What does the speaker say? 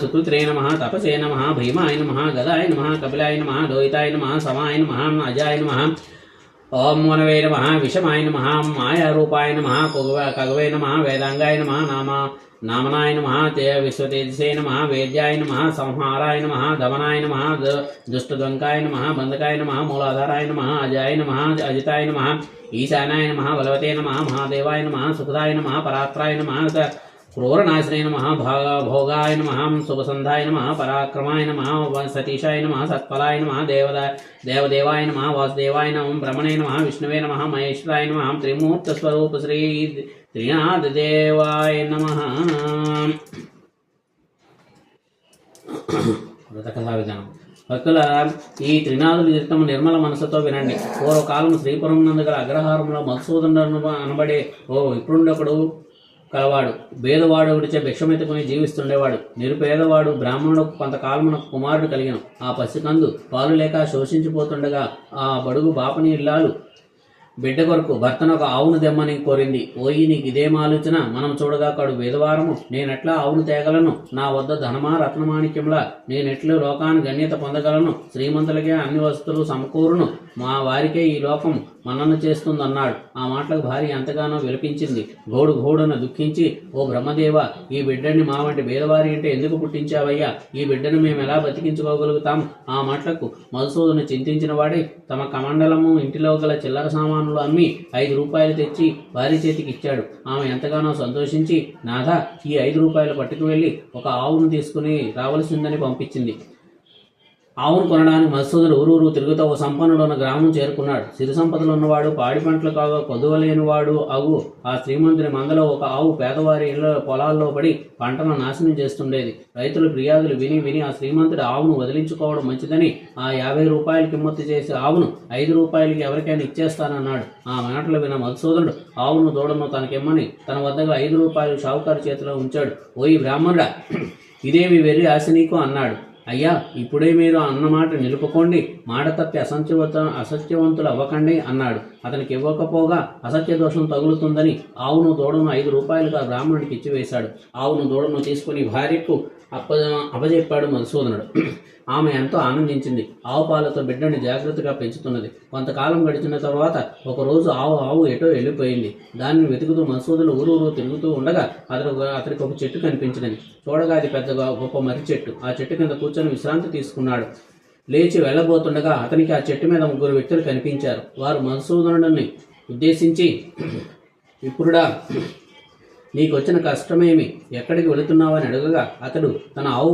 సుకృత్రే నమ తపసే నమ భీమాయ నమ గదాయ నమ కపిలాయ నమ లోహితాయ నమ సమాయ నమ అజాయ నమ ఓం వనవే నమ విషమాయ నమ మాయారూపాయ నమ కగవే నమ వేదాంగాయ నమ నామ నామనాయ నమ తే విశ్వతేజసే నమ వేద్యాయ నమ సంహారాయ నమ దమనాయ నమ దుష్టద్వంకాయ నమ బంధకాయ నమ మూలాధారాయ నమ అజాయ నమ అజితాయ నమ ఈశానాయ నమ బలవతే నమ మహాదేవాయ నమ సుఖదాయ నమ పరాత్రాయ నమ క్రూరనాశనాయ నమ భాగ భోగాయ నమ శుభసంధాయ నమ పరాక్రమాయ నమ సతీశాయ నమ సత్ఫలాయ నమ దేవద దేవదేవాయ నమ వాసుదేవాయ నమ భ్రమణే నమ విష్ణువే నమ మహేశ్వరాయ నమ త్రిమూర్తస్వరూప శ్రీ త్రినాథదేవాయ నమ వ్రతకథా విధానం భక్తుల ఈ త్రినాథుల చరిత్రము నిర్మల మనసుతో వినండి. పూర్వకాలం శ్రీపురం నందు గల అగ్రహారంలో మధుసూదనుడు అనబడే ఓ ఇప్పుడుండొకడు కలవాడు. భేదవాడు విడిచే భిక్షమెత్తుకుని జీవిస్తుండేవాడు. నిరుపేదవాడు బ్రాహ్మణుడు కొంతకాలమునకు కుమారుడు కలిగిన. ఆ పసికందు పాలు లేక శోషించిపోతుండగా ఆ బడుగు బాపని ఇల్లాలు బిడ్డ కొరకు భర్తను ఒక ఆవును దెమ్మని కోరింది. ఓయి నీకు ఇదేం ఆలోచన? మనం చూడగా కడు వేదవారము. నేనెట్లా ఆవును తేగలను? నా వద్ద ధనమా రత్నమాణిక్యంలా నేనెట్లు లోకాన్ని గణ్యత పొందగలను? శ్రీమంతులకే అన్ని వస్తువులు సమకూరును. మా వారికే ఈ లోకం మనను చేస్తుందన్నాడు. ఆ మాటలకు భార్య ఎంతగానో విలపించింది. గోడు గోడున దుఃఖించి ఓ బ్రహ్మదేవ ఈ బిడ్డని మా వంటి భేదవారి అంటే ఎందుకు పుట్టించావయ్యా? ఈ బిడ్డను మేము ఎలా బతికించుకోగలుగుతాం? ఆ మాటలకు మధుసూదను చింతించిన వాడే తమ కమండలము ఇంటిలో గల చిల్లర సామాను దుకాణంలో అమ్మి ఐదు రూపాయలు తెచ్చి వారి చేతికి ఇచ్చాడు. ఆమె ఎంతగానో సంతోషించి నాథ ఈ ఐదు రూపాయలు పట్టుకు వెళ్ళి ఒక ఆవును తీసుకుని రావలసిందని పంపించింది. ఆవును కొనడానికి మధుసూదుడు ఊరూరు తిరుగుతూ ఓ సంపన్నుడు ఉన్న గ్రామం చేరుకున్నాడు. సిరి సంపదలు ఉన్నవాడు పాడి పంటలు కాగా కొదువలేనివాడు అగు ఆ శ్రీమంతుని మందలో ఒక ఆవు పేదవారి ఇళ్ళ పొలాల్లో పడి పంటను నాశనం చేస్తుండేది. రైతులు ఫిర్యాదులు విని విని ఆ శ్రీమంతుడు ఆవును వదిలించుకోవడం మంచిదని ఆ యాభై రూపాయలకి కిమ్మత్తు చేసి ఆవును ఐదు రూపాయలకి ఎవరికైనా ఇచ్చేస్తానన్నాడు. ఆ మాటలు విన్న మధుసూదనుడు ఆవును దూడను తనకిమ్మని తన వద్దగా ఐదు రూపాయలు షావుకారు చేతిలో ఉంచాడు. ఓయి బ్రాహ్మణుడా ఇదేమి వెర్రి ఆశ నీకు? అన్నాడు. అయ్యా ఇప్పుడే మీరు అన్నమాట నిలుపుకోండి. మాట తప్పి అసత్యవత అసత్యవంతులు అవ్వకండి అన్నాడు. అతనికి ఇవ్వకపోగా అసత్య దోషం తగులుతుందని ఆవును దూడను ఐదు రూపాయలుగా బ్రాహ్మణుడికి ఇచ్చివేశాడు ఆవును దూడను తీసుకుని భార్యకు అప్ప అప్పజెప్పాడు మధుసూదనుడు. ఆమె ఎంతో ఆనందించింది. ఆవు పాలతో బిడ్డని జాగ్రత్తగా పెంచుతున్నది. కొంతకాలం గడిచిన తర్వాత ఒకరోజు ఆవు ఆవు ఎటో వెళ్ళిపోయింది. దానిని వెతుకుతూ మసూదులు ఊరు ఊరు తిరుగుతూ ఉండగా అతను అతనికి ఒక చెట్టు కనిపించినది. చూడగా అది పెద్దగా గొప్ప మర్రి చెట్టు. ఆ చెట్టు కింద కూర్చొని విశ్రాంతి తీసుకున్నాడు. లేచి వెళ్ళబోతుండగా అతనికి ఆ చెట్టు మీద ముగ్గురు వ్యక్తులు కనిపించారు. వారు మధుసూదనుడిని ఉద్దేశించి ఇప్పుడుడా నీకు వచ్చిన కష్టమేమి? ఎక్కడికి వెళుతున్నావని అడగగా అతడు తన ఆవు